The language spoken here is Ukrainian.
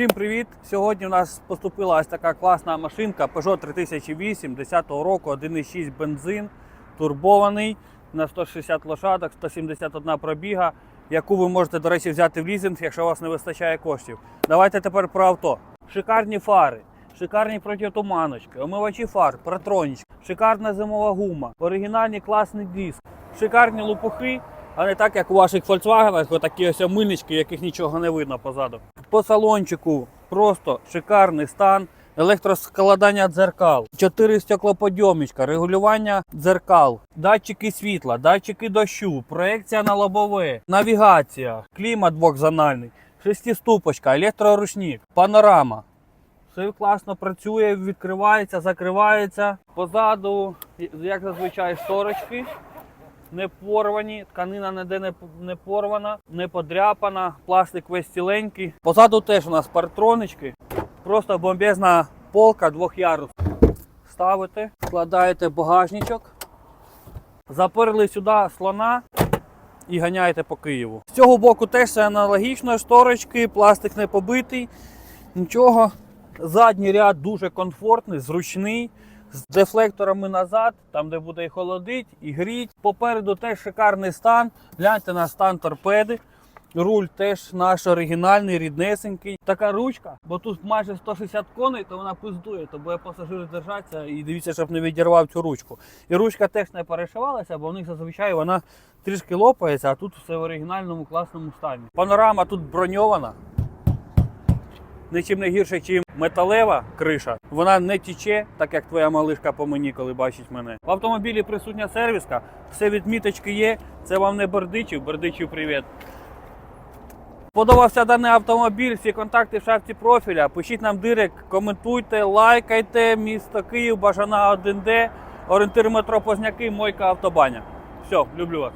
Всім привіт! Сьогодні у нас поступила ось така класна машинка Peugeot 3008 10 року, 1,6 бензин, турбований на 160 лошадок, 171 пробіга, яку ви можете, до речі, взяти в лізинг, якщо у вас не вистачає коштів. Давайте тепер про авто. Шикарні фари, шикарні протитуманочки, омивачі фар, протронічки, шикарна зимова гума, оригінальний класний диск, шикарні лопухи, а не так, як у ваших Volkswagen, такі ось мильнички, яких нічого не видно позаду. По салончику просто шикарний стан. Електроскладання дзеркал, 4 стеклоподйомничка, регулювання дзеркал, датчики світла, датчики дощу, проекція на лобове, навігація, клімат двохзональний, шестиступочка, електроручник, панорама. Все класно працює, відкривається, закривається. Позаду, як зазвичай, шторочки не порвані, тканина ніде не, порвана, не подряпана, пластик весь ціленький. Позаду теж у нас партронички. Просто бомбезна полка двохярус. Ставите, складаєте багажничок, заперли сюди слона і ганяєте по Києву. З цього боку теж все аналогічно, шторочки, пластик не побитий, нічого. Задній ряд дуже комфортний, зручний. З дефлекторами назад, там де буде і холодить, і гріть. Попереду теж шикарний стан. Гляньте на стан торпеди. Руль теж наш оригінальний, ріднесенький. Така ручка, бо тут майже 160 коней, то вона пиздує, то буде пасажир держатися і дивіться, щоб не відірвав цю ручку. І ручка теж не перешивалася, бо в них зазвичай вона трішки лопається, а тут все в оригінальному класному стані. Панорама тут броньована. Нічим не гірше, ніж металева криша. Вона не тіче, так як твоя малишка по мені, коли бачить мене. В автомобілі присутня сервіска, все відміточки є. Це вам не Бердичів, Бердичів привіт. Подобався даний автомобіль, всі контакти в шапці профіля. Пишіть нам директ, коментуйте, лайкайте. Місто Київ, Бажана 1Д, орієнтир метро Позняки, Мойка Автобаня. Все, люблю вас.